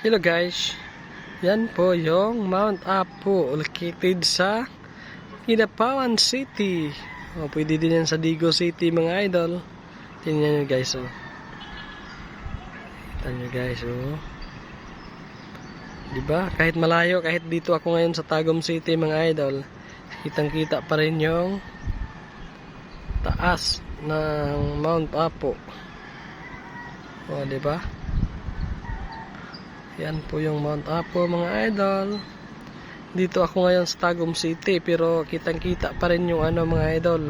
Hello guys, yan po yung Mount Apo located sa Kinapawan City. O, pwede din yan sa Digo City mga idol. Tingnan nyo guys oh. Tingnan nyo guys oh. Diba? Kahit malayo, kahit dito ako ngayon sa Tagum City mga idol, kitang kita pa rin yung taas ng Mount Apo. O, diba? Yan po yung Mount Apo mga idol. Dito ako ngayon sa Tagum City pero kitang kita pa rin yung ano mga idol.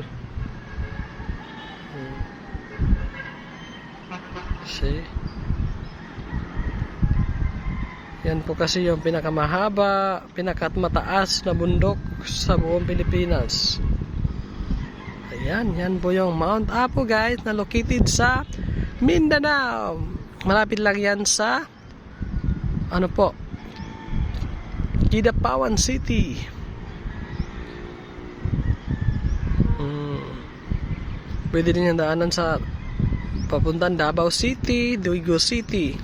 See? Yan po kasi yung pinakamahaba, pinakamataas na bundok sa buong Pilipinas. Ayan, yan po yung Mount Apo guys na located sa Mindanao. Malapit lang yan sa ano po? Kidapawan City. Hmm. pwede din yung daanan sa papuntan Davao City Duigo City.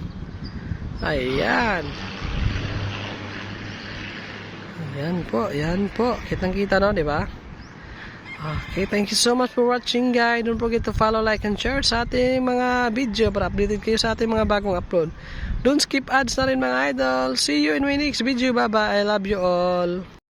Ayan. Ayan po ayan po. Kitang kita no di ba Okay, thank you so much for watching guys. Don't forget to follow, like, and share sa ating mga video para updated kayo sa ating mga bagong upload. Don't skip ads na rin mga idol. See you in my next video. Bye-bye. I love you all.